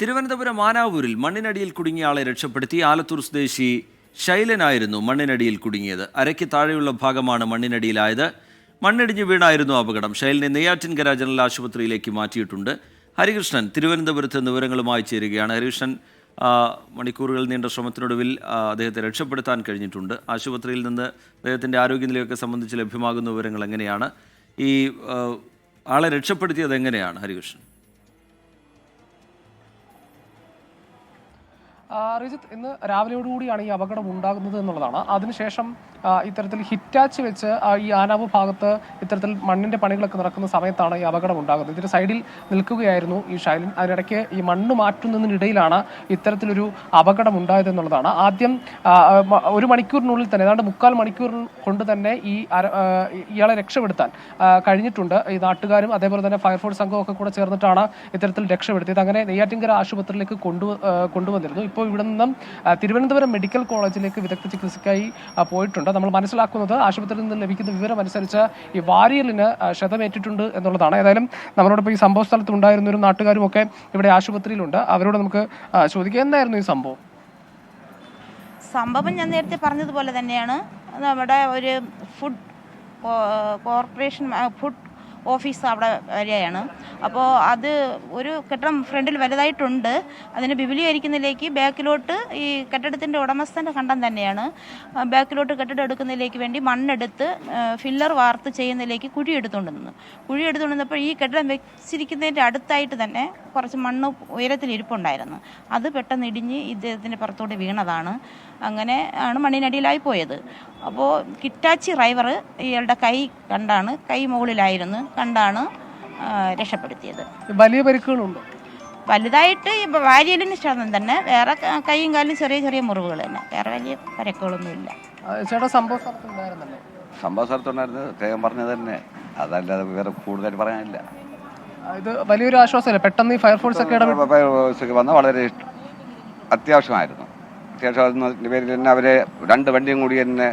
തിരുവനന്തപുരം മാനാവൂരിൽ മണ്ണിനടിയിൽ കുടുങ്ങിയ ആളെ രക്ഷപ്പെടുത്തി ആലത്തൂർ സ്വദേശി ശൈലനായിരുന്നു മണ്ണിനടിയിൽ കുടുങ്ങിയത്. അരയ്ക്ക് താഴെയുള്ള ഭാഗമാണ് മണ്ണിനടിയിലായത്. മണ്ണിടിഞ്ഞ് വീണായിരുന്നു അപകടം. ശൈലിനെ നെയ്യാറ്റിൻകര ജനറൽ ആശുപത്രിയിലേക്ക് മാറ്റിയിട്ടുണ്ട്. ഹരികൃഷ്ണൻ തിരുവനന്തപുരത്ത് വിവരങ്ങളുമായി ചേരുകയാണ്. ഹരികൃഷ്ണൻ മണിക്കൂറുകൾ നീണ്ട ശ്രമത്തിനൊടുവിൽ അദ്ദേഹത്തെ രക്ഷപ്പെടുത്താൻ കഴിഞ്ഞിട്ടുണ്ട്. ആശുപത്രിയിൽ നിന്ന് അദ്ദേഹത്തിന്റെ ആരോഗ്യനിലയൊക്കെ സംബന്ധിച്ച് ലഭ്യമാകുന്ന വിവരങ്ങൾ എങ്ങനെയാണ്? ഈ ആളെ രക്ഷപ്പെടുത്തിയത് എങ്ങനെയാണ് ഹരികൃഷ്ണൻ? റിജിത്ത് ഇന്ന് രാവിലെയോടുകൂടിയാണ് ഈ അപകടം ഉണ്ടാകുന്നത് എന്നുള്ളതാണ്. അതിനുശേഷം ഇത്തരത്തിൽ ഹിറ്റാച്ച് വെച്ച് ഈ ആനാവ് ഭാഗത്ത് ഇത്തരത്തിൽ മണ്ണിന്റെ പണികളൊക്കെ നടക്കുന്ന സമയത്താണ് ഈ അപകടം ഉണ്ടാകുന്നത്. ഇതിന്റെ സൈഡിൽ നിൽക്കുകയായിരുന്നു ഈ ഷൈലിൻ അതിനിടയ്ക്ക് ഈ മണ്ണ് മാറ്റുന്നതിനിടയിലാണ് ഇത്തരത്തിലൊരു അപകടം ഉണ്ടായത് എന്നുള്ളതാണ്. ആദ്യം ഒരു മണിക്കൂറിനുള്ളിൽ തന്നെ ഏതാണ്ട് മുക്കാൽ മണിക്കൂർ കൊണ്ട് തന്നെ ഈ ഇയാളെ രക്ഷപ്പെടുത്താൻ കഴിഞ്ഞിട്ടുണ്ട്. ഈ നാട്ടുകാരും അതേപോലെ തന്നെ ഫയർഫോഴ്സ് സംഘവും ഒക്കെ കൂടെ ചേർന്നിട്ടാണ് ഇത്തരത്തിൽ രക്ഷപ്പെടുത്തിയത്. അങ്ങനെ നെയ്യാറ്റിങ്കര ആശുപത്രിയിലേക്ക് കൊണ്ടു കൊണ്ടുവന്നിരുന്നു. ഇപ്പോൾ ഇവിടെ നിന്നും തിരുവനന്തപുരം മെഡിക്കൽ കോളേജിലേക്ക് വിദഗ്ധ ചികിത്സയ്ക്കായി പോയിട്ടുണ്ട്. നമ്മൾ മനസ്സിലാക്കുന്നത് ആശുപത്രിയിൽ നിന്ന് ലഭിക്കുന്ന വിവരം അനുസരിച്ച് ഈ വാരിയലിന് ക്ഷതമേറ്റിട്ടുണ്ട് എന്നുള്ളതാണ്. ഏതായാലും നമ്മളോടൊപ്പം ഈ സംഭവ സ്ഥലത്ത് ഉണ്ടായിരുന്ന ഒരു നാട്ടുകാരും ഒക്കെ ഇവിടെ ആശുപത്രിയിലുണ്ട്. അവരോട് നമുക്ക് ചോദിക്കാം. എന്തായിരുന്നു ഈ സംഭവം? സംഭവം ഞാൻ നേരത്തെ പറഞ്ഞതുപോലെ തന്നെയാണ്. നമ്മുടെ ഒരു ഫുഡ് കോർപ്പറേഷൻ ഫുഡ് ഓഫീസ് അവിടെ വരെയാണ് അപ്പോൾ അത് ഒരു കെട്ടിടം ഫ്രണ്ടിൽ വലുതായിട്ടുണ്ട്. അതിനെ വിപുലീകരിക്കുന്നതിലേക്ക് ബാക്കിലോട്ട് ഈ കെട്ടിടത്തിന്റെ ഉടമസ്ഥന്റെ കണ്ടം തന്നെയാണ്. ബാക്കിലോട്ട് കെട്ടിടം എടുക്കുന്നതിലേക്ക് വേണ്ടി മണ്ണെടുത്ത് ഫില്ലർ വാർത്ത് ചെയ്യുന്നതിലേക്ക് കുഴി എടുത്തുകൊണ്ട് കുഴി എടുത്തുകൊണ്ട് നിന്നപ്പോൾ ഈ കെട്ടിടം വെച്ചിരിക്കുന്നതിന്റെ അടുത്തായിട്ട് തന്നെ കുറച്ച് മണ്ണ് ഉയരത്തിൽ ഇരിപ്പുണ്ടായിരുന്നു. അത് പെട്ടെന്ന് ഇടിഞ്ഞ് ഇദ്ദേഹത്തിന്റെ പുറത്തോട്ട് വീണതാണ്. അങ്ങനെ ആണ് മണ്ണിനടിയിലായി പോയത്. അപ്പോൾ കിറ്റാച്ചി ഡ്രൈവർ ഇയാളുടെ കൈ കണ്ടാണ് കൈ മുകളിലായിരുന്നു കണ്ടാണ് രക്ഷപ്പെടുത്തിയത്. വലിയ പരിക്കുകളുണ്ടോ? വലുതായിട്ട് ഇപ്പോൾ വാരിയലിന് ക്ഷതം തന്നെ വേറെ കൈയും കാലും ചെറിയ ചെറിയ മുറിവുകൾ തന്നെ വേറെ വലിയ പരക്കുകളൊന്നുമില്ല ഇല്ല. ചേട്ടാ സംഭവ സംഭവ സ്ഥലത്തുണ്ടായിരുന്നത് അദ്ദേഹം പറഞ്ഞത് തന്നെ. അതല്ലാതെ വേറെ കൂടുതൽ പറയാനില്ല. ഇത് വലിയൊരു ആശ്വാസമല്ലേ? പെട്ടെന്ന് ഈ ഫയർഫോഴ്സ് ഒക്കെ വന്ന വളരെ അത്യാവശ്യമായിരുന്നു. അത്യാവശ്യമായിരുന്നതിന്റെ പേരിൽ തന്നെ അവരെ രണ്ട് വണ്ടിയും കൂടി തന്നെ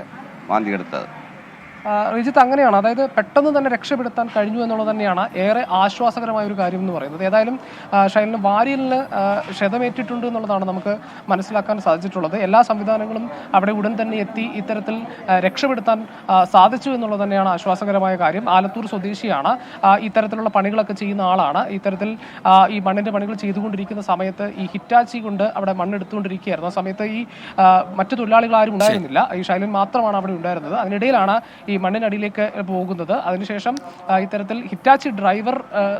മാന്തിയെടുത്തത് റിജിത്ത് അങ്ങനെയാണ്. അതായത് പെട്ടെന്ന് തന്നെ രക്ഷപ്പെടുത്താൻ കഴിഞ്ഞു എന്നുള്ളത് തന്നെയാണ് ഏറെ ആശ്വാസകരമായ ഒരു കാര്യം എന്ന് പറയുന്നത്. ഏതായാലും ഷൈലിന് വാരിയലിന് ക്ഷതമേറ്റിട്ടുണ്ട് എന്നുള്ളതാണ് നമുക്ക് മനസ്സിലാക്കാൻ സാധിച്ചിട്ടുള്ളത്. എല്ലാ സംവിധാനങ്ങളും അവിടെ ഉടൻ തന്നെ എത്തി ഇത്തരത്തിൽ രക്ഷപ്പെടുത്താൻ സാധിച്ചു എന്നുള്ളത് തന്നെയാണ് ആശ്വാസകരമായ കാര്യം. ആലത്തൂർ സ്വദേശിയാണ്. ഇത്തരത്തിലുള്ള പണികളൊക്കെ ചെയ്യുന്ന ആളാണ്. ഇത്തരത്തിൽ ഈ മണ്ണിന്റെ പണികൾ ചെയ്തുകൊണ്ടിരിക്കുന്ന സമയത്ത് ഈ ഹിറ്റാച്ചി കൊണ്ട് അവിടെ മണ്ണെടുത്തുകൊണ്ടിരിക്കുകയായിരുന്നു. ആ സമയത്ത് ഈ മറ്റു തൊഴിലാളികൾ ആരും ഉണ്ടായിരുന്നില്ല. ഈ ഷൈലിൻ മാത്രമാണ് അവിടെ ഉണ്ടായിരുന്നത്. അതിനിടയിലാണ് ഈ മണ്ണിനടിയിലേക്ക് പോകുന്നത്. അതിനുശേഷം ഇത്തരത്തിൽ ഹിറ്റാച്ചി ഡ്രൈവർ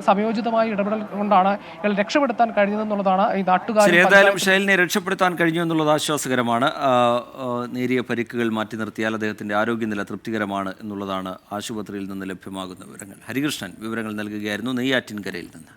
സമയോചിതമായി ഇടപെടൽ കൊണ്ടാണ് ഇയാൾ രക്ഷപ്പെടുത്താൻ കഴിഞ്ഞതെന്നുള്ളതാണ് ഈ നാട്ടുകാർ ഏതായാലും ഷൈലിനെ രക്ഷപ്പെടുത്താൻ കഴിഞ്ഞു എന്നുള്ളത് ആശ്വാസകരമാണ്. നേരിയ പരിക്കുകൾ മാറ്റി നിർത്തിയാൽ അദ്ദേഹത്തിന്റെ ആരോഗ്യനില തൃപ്തികരമാണ് എന്നുള്ളതാണ് ആശുപത്രിയിൽ നിന്ന് ലഭ്യമാകുന്ന വിവരങ്ങൾ. ഹരികൃഷ്ണൻ വിവരങ്ങൾ നൽകുകയായിരുന്നു നെയ്യാറ്റിൻകരയിൽ നിന്ന്.